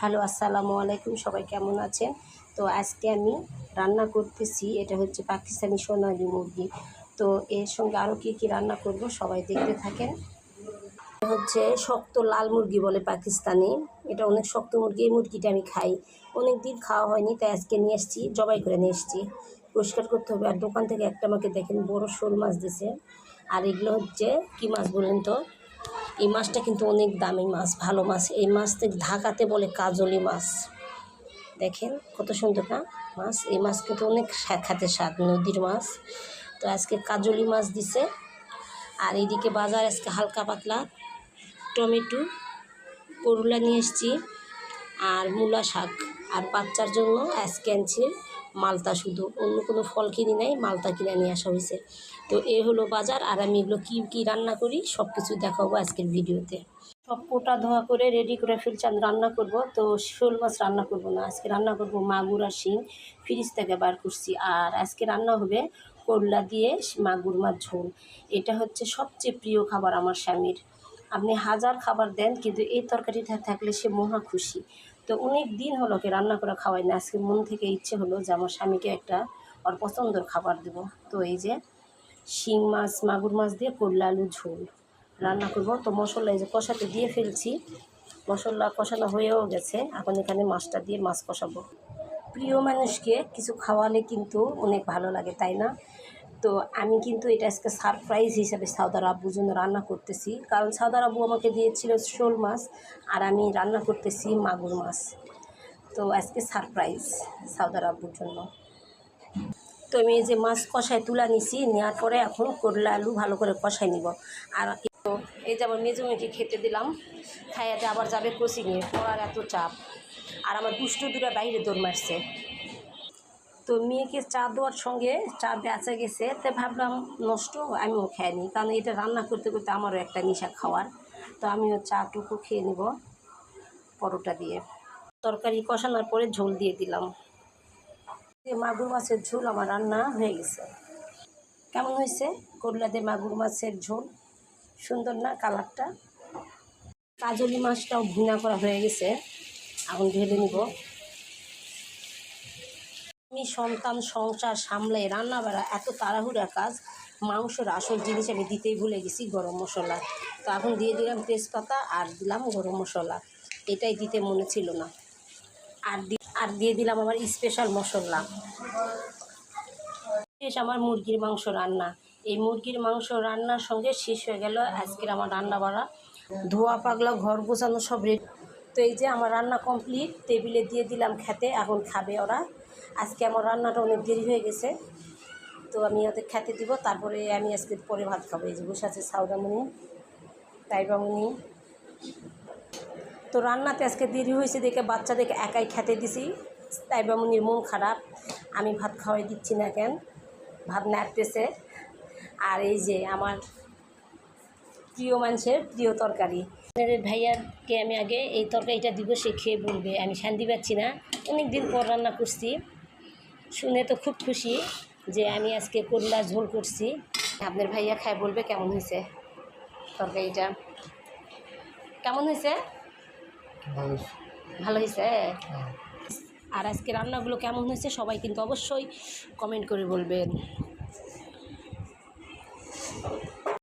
Hello, আসসালামু আলাইকুম, সবাই কেমন আছেন? তো আজকে আমি রান্না করতেছি, এটা হচ্ছে পাকিস্তানি সোনালি মুরগি। তো এর সঙ্গে আরও কী কী রান্না করব সবাই দেখতে থাকেন। হচ্ছে শক্ত লাল মুরগি বলে পাকিস্তানি। এটা অনেক শক্ত মুরগি, এই মুরগিটা আমি খাই। অনেক দিন খাওয়া হয়নি, তাই আজকে নিয়ে এসেছি জবাই করে নিয়ে এসেছি পরিষ্কার করতে হবে, আর দোকান থেকে একটা আমাকে দেখেন বড় শোল মাছ দিছে। আর এগুলো হচ্ছে কী মাছ বলেন তো? এই মাছটা কিন্তু অনেক দামি মাছ, ভালো মাছ। এই মাছ থেকে ঢাকাতে বলে কাজলি মাছ। দেখেন কত সুন্দর না? মাছ, এই মাছ কিন্তু অনেক খাতে স্বাদ নদীর মাছ। তো আজকে কাজলি মাছ দিছে। আর এইদিকে বাজার আজকে হালকা পাতলা। টমেটো, করলা নিয়ে এসেছি। আর মূলা শাক। আর বাচ্চার জন্য আজকে আনছি। মালতা শুধু অন্য কোনো ফল কিনি নাই মালতা কিনে নিয়ে আসা হয়েছে। তো এ হলো বাজার, আর আমি এগুলো কী কী রান্না করি সব কিছু দেখাবো আজকের ভিডিওতে। সব কোটা ধোয়া করে রেডি করে ফেলছি, আমি রান্না করব। তো শোল মাছ রান্না করব না, আজকে রান্না করব মাগুর আর শিং। ফ্রিজ থেকে বার করছি, আর আজকে রান্না হবে করলা দিয়ে মাগুর মাছ ঝোল। এটা হচ্ছে সবচেয়ে প্রিয় খাবার আমার স্বামীর। আপনি হাজার খাবার দেন, কিন্তু এই তরকারিটা থাকলে সে মহা খুশি। তো অনেক দিন হলো ওকে রান্না করে খাওয়াই না আজকে মন থেকে ইচ্ছে হলো যে আমার স্বামীকে একটা ওর পছন্দের খাবার দেব। তো এই যে শিং মাছ, মাগুর মাছ দিয়ে করলা, আলু, ঝোল রান্না করব। তো মশলা এই যে কষাতে দিয়ে ফেলছি। মশলা কষানো হয়েও গেছে। এখন এখানে মাছটা দিয়ে মাছ কষাবো। প্রিয় মানুষকে কিছু খাওয়ালে কিন্তু অনেক ভালো লাগে, তাই না? তো আমি কিন্তু এটা আজকে সারপ্রাইজ হিসাবে সাউদার আব্বুর জন্য রান্না করতেছি। কারণ সাউদার আব্বু আমাকে দিয়েছিল শোল মাছ আর আমি রান্না করতেছি মাগুর মাছ। তো আজকে সারপ্রাইজ সাউদার আব্বুর জন্য। তো আমি এই যে মাছ কষায় তুলা নিছি নেওয়ার পরে এখন করলা আলু ভালো করে কষায় নিব। আর তো এই যে আমার মেজো মেয়েকে খেতে দিলাম খাইয়াতে আবার যাবে কোচিংয়ে, পড়ার এত চাপ। আর আমার দুষ্ট দূরে বাইরে দৌড় মারছে। তো মেয়েকে চা দেওয়ার সঙ্গে চা বেঁচে গেছে, তো ভাবলাম নষ্ট, আমিও খেয়ে নিই। কারণ এটা রান্না করতে করতে আমারও একটা নেশা খাওয়ার। তো আমিও চাটুকু খেয়ে নিব পরোটা দিয়ে। তরকারি কষানোর পরে ঝোল দিয়ে দিলাম। মাগুর মাছের ঝোল আমার রান্না হয়ে গেছে। কেমন হয়েছে? করলা দিয়ে মাগুর মাছের ঝোল? সুন্দর না কালারটা? কাজলি মাছটাও ভুনা করা হয়ে গেছে। এখন ঢেলে নিব। আমি সন্তান সংসার সামলে রান্না বাড়া এত তাড়াহুড়া কাজ, মাংসর আসল জিনিস আমি দিতেই ভুলে গেছি, গরম মশলা। তো এখন দিয়ে দিলাম তেজপাতা আর দিলাম গরম মশলা। এটাই দিতে মনে ছিল না। আর আর দিয়ে দিলাম আমার স্পেশাল মশলা। শেষ আমার মুরগির মাংস রান্না। এই মুরগির মাংস রান্নার সঙ্গে শেষ হয়ে গেল আজকের আমার রান্না বাড়া ধোয়া, পাগলা, ঘর গোছানো সব রেডি তো এই যে আমার রান্না কমপ্লিট টেবিলে দিয়ে দিলাম খেতে, এখন খাবে ওরা। আজকে আমার রান্নাটা অনেক দেরি হয়ে গেছে। তো আমি ওদের খেতে দিব, তারপরে আমি আজকে পরে ভাত খাব। এই যে বসে আছে সাউদামণি তাইবামণি তো রান্নাতে আজকে দেরি হয়েছে দেখে বাচ্চাদেরকে একাই খেতে দিছি। তাইবামণির মন খারাপ, আমি ভাত খাওয়াই দিচ্ছি না কেন? ভাত নাড়তেছে। আর এই যে আমার প্রিয় মানুষের প্রিয় তরকারি। আপনাদের ভাইয়াকে আমি আগে এই তরকারিটা দিব, সে খেয়ে বলবে। আমি শান্তি পাচ্ছি না। অনেক দিন পর রান্না করছি। শুনে তো খুব খুশি যে আমি আজকে করলা ঝোল করছি। আপনার ভাইয়া খায় বলবে কেমন হয়েছে তরকারিটা? কেমন হয়েছে? ভালো ভালো হয়েছে? আর আজকে রান্নাগুলো কেমন হয়েছে সবাই কিন্তু অবশ্যই কমেন্ট করে বলবেন।